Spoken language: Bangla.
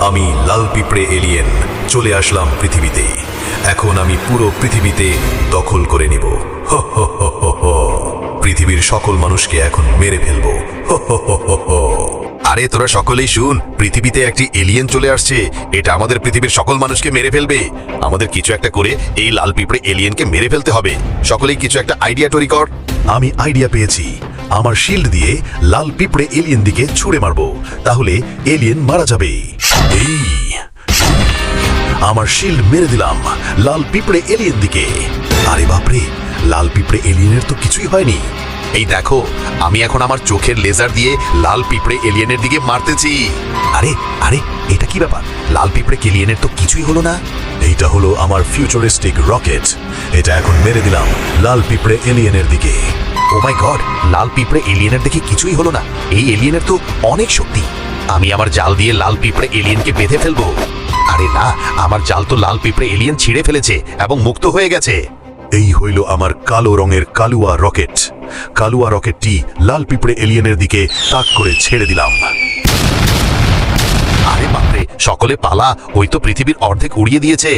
আমি লাল পিঁপড়ে এলিয়েন চলে আসলাম পৃথিবীতে। এখন আমি পুরো পৃথিবীতে দখল করে নিব। পৃথিবীর সকল মানুষকে এখন মেরে ফেলব। আরে, তোরা সকলেই শুন, পৃথিবীতে একটি এলিয়েন চলে আসছে। এটা আমাদের পৃথিবীর সকল মানুষকে মেরে ফেলবে। আমাদের কিছু একটা করে এই লাল পিঁপড়ে এলিয়েনকে মেরে ফেলতে হবে। সকলেই কিছু একটা আইডিয়া তৈরি কর। আমি আইডিয়া পেয়েছি। আমার শিল্ড দিয়ে লাল পিঁপড়ে এলিয়েন দিকে ছুঁড়ে মারব, তাহলে এলিয়েন মারা যাবে। এই, আমার শিল্ড মেরে দিলাম লাল পিঁপড়ে এলিয়েন দিকে। আরে বাপরে, লাল পিঁপড়ে এলিয়েনের তো কিছুই হয়নি। এই দেখো, আমি এখন আমার চোখের লেজার দিয়ে লাল পিঁপড়ে এলিয়েনের দিকে মারতেছি। আরে আরে, এটা কি ব্যাপার? লাল পিঁপড়ে এলিয়েনের তো কিছুই হলো না? এইটা হলো আমার ফিউচারিস্টিক রকেট এটা এখন মেরে দিলাম লাল পিঁপড়ে এলিয়েনের দিকে। ও মাই গড লাল পিঁপড়ে এলিয়েনের দেখে কিছুই হলো না। এই এলিয়েনের তো অনেক শক্তি। আমি আমার জাল দিয়ে লাল পিঁপড়ে এলিয়েনকে বেঁধে ফেলব। আরে না, আমার জাল তো লাল পিঁপড়ে এলিয়েন ছিঁড়ে ফেলেছে এবং মুক্ত হয়ে গেছে। এই হইল আমার কালো রঙের কালুয়া রকেট। কালুয়া রকেটটি লাল পিঁপড়ে এলিয়েনের দিকে তাক করে ছেড়ে দিলাম। আরে বাপরে, সকলে পালা, ওই তো পৃথিবীর অর্ধেক উড়িয়ে দিয়েছে।